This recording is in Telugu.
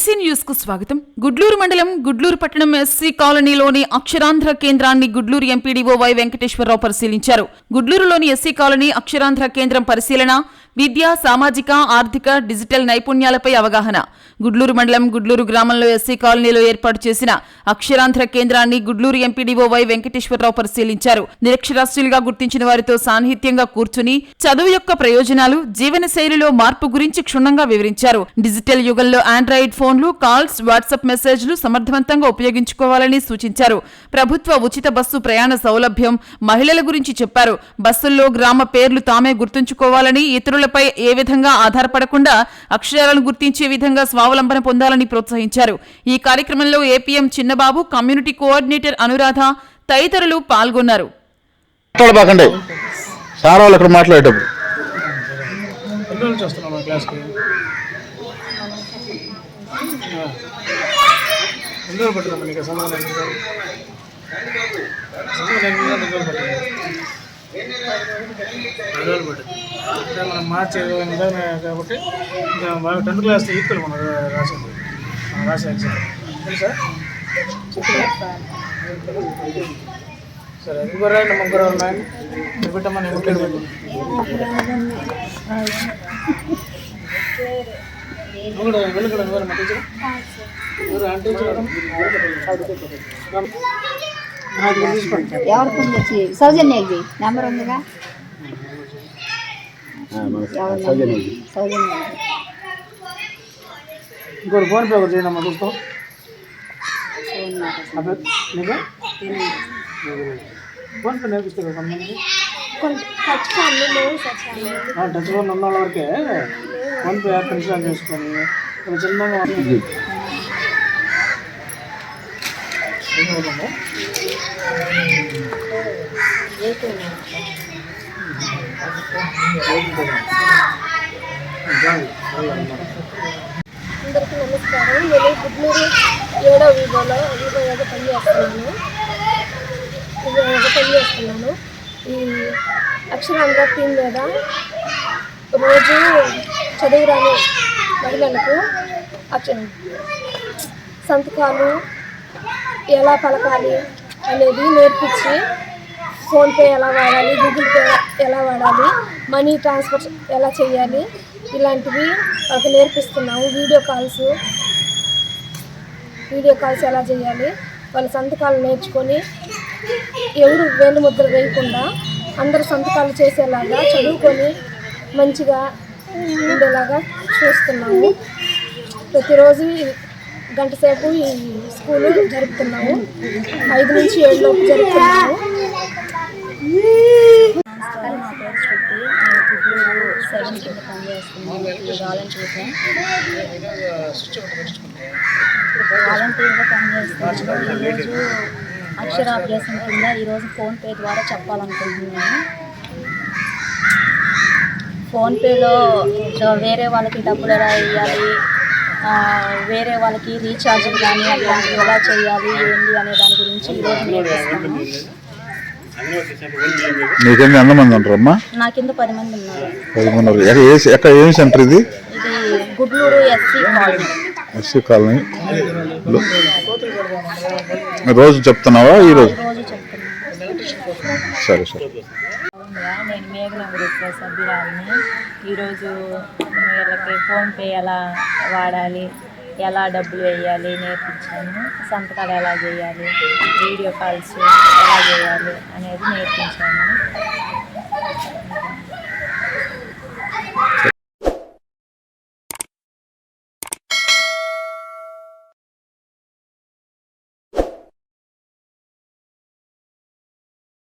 ఏబీసీ న్యూస్కు స్వాగతం. గుడ్లూరు మండలం గుడ్లూరు పట్టణం ఎస్సీ కాలనీలోని అక్షరాంధ్ర కేంద్రాన్ని గుడ్లూరు ఎంపీడీఓ వై వెంకటేశ్వరరావు పరిశీలించారు. గుడ్లూరులోని ఎస్సీ కాలనీ అక్షరాంధ్ర కేంద్రం పరిశీలన విద్య సామాజిక ఆర్థిక డిజిటల్ నైపుణ్యాలపై అవగాహన. గుడ్లూరు మండలం గుడ్లూరు గ్రామంలో ఎస్సీ కాలనీలో ఏర్పాటు చేసిన అక్షరాంధ్ర కేంద్రాన్ని గుడ్లూరు ఎంపీడీఓ వై వెంకటేశ్వరరావు పరిశీలించారు. నిరక్షరాస్యులుగా గుర్తించిన వారితో సాన్నిహిత్యంగా కూర్చుని చదువు యొక్క ప్రయోజనాలు జీవన శైలిలో మార్పు గురించి క్షుణ్ణంగా వివరించారు. డిజిటల్ యుగంలో ఆండ్రాయిడ్ ఫోన్లు కాల్స్ వాట్సాప్ మెసేజ్లు సమర్థవంతంగా ఉపయోగించుకోవాలని సూచించారు. ప్రభుత్వ ఉచిత బస్సు ప్రయాణ సౌలభ్యం మహిళల గురించి చెప్పారు. బస్సుల్లో గ్రామ పేర్లు తామే గుర్తుంచుకోవాలని ఇతరులపై ఏ విధంగా ఆధారపడకుండా అక్షరాలను గుర్తించే విధంగా స్వావలంబన పొందాలని ప్రోత్సహించారు. ఈ కార్యక్రమంలో APM Chinnababu community coordinator Anuradha తదితరులు పాల్గొన్నారు. సార్ వాళ్ళు ఇక్కడ మాట్లాడేటప్పుడు. రోజులు పట్టింది అంటే మనం మార్చి ఇరవై ఎనిమిది కాబట్టి ఇంకా బాగా టెన్త్ క్లాస్ ఈక్వల్ మనం రాసింది మనం రాసే ఎగ్జామ్. తెలుసా సరే? అది కూడా రాయండి ముగ్గురు ఉన్నాయి పెట్టమ్మా నేను ముఖ్యం పెట్టు. వెలుగుడు వెలుగుడు ఎవరు మా టీచర్ ఎవరు? ఎవరికి ఉంది వచ్చి సౌజన్యకి నెంబర్ ఉందిగా? సౌజన్య ఇంకోటి ఫోన్ పే ఒకటి చేయండి అమ్మా అబ్బే నీకు? ఫోన్ పే నేర్పిస్తే కదా కొంతమంది టచ్ ఫోన్ ఉన్న వాళ్ళ వరకే ఫోన్ పే యాప్ ఇన్స్టాల్ చేసుకొని ఒక అందరికీ నమస్కారం. నేను గుడ్లూరు ఏడో విభోలో వీధో ఏదో పని చేస్తున్నాను. విభో ఏదో పని చేస్తున్నాను. ఈ అక్షరాంధ్ర టీం మీద రోజు చదువురాని మహిళలకు అక్ష సంతకాలు ఎలా పలకాలి అనేది నేర్పించి ఫోన్పే ఎలా వాడాలి గూగుల్ పే ఎలా వాడాలి మనీ ట్రాన్స్ఫర్ ఎలా చేయాలి ఇలాంటివి వాళ్ళకి నేర్పిస్తున్నాము. వీడియో కాల్స్ వీడియో కాల్స్ ఎలా చేయాలి వాళ్ళ సంతకాలు నేర్చుకొని ఎవరు వేలు ముద్ర వేయకుండా అందరు సంతకాలు చేసేలాగా చదువుకొని మంచిగా ఉండేలాగా చూస్తున్నాము. ప్రతిరోజు గంట సేపు ఈ స్కూల్ జరుపుతున్నాము. ఐదు నుంచి ఏడు లోపు జరుపుతున్నాము. నమస్కారం నా పేరు శృతి నేను గుడ్లూరు సెవెన్ కింద పనిచేస్తున్నాను ఈ వాలంటీర్గా వాలంటీర్గా పనిచేస్తున్నాను ఈరోజు అక్షరాభ్యాసం కింద ఈరోజు ఫోన్పే ద్వారా చెప్పాలనుకుంటున్నాను ఫోన్పేలో వేరే వాళ్ళకి డబ్బులు ఎలా వేయాలి వేరే వాళ్ళకి రీఛార్జ్లు కానీ అట్లాంటివి ఎలా చేయాలి ఏంటి అనే దాని గురించి నీకేమి ఎంతమంది ఉంటారమ్మా నా కింద పది మంది ఉన్నారు. పదకొండు ఎక్కడ ఏ ఎక్కడ ఏం సెంటర్ ఇది? ఇది Gudluru SC colony. SC colony. రోజు చెప్తున్నావా? ఈరోజు సరే సరే. అనేక కాంగ్రెస్ సభ్యురాలని ఈరోజు వీళ్ళకి ఫోన్పే ఎలా వాడాలి ఎలా డబ్బులు వేయాలి నేర్పించాను సంతకాలు ఎలా చేయాలి వీడియో కాల్స్ ఎలా చేయాలి అనేది నేర్పించాను.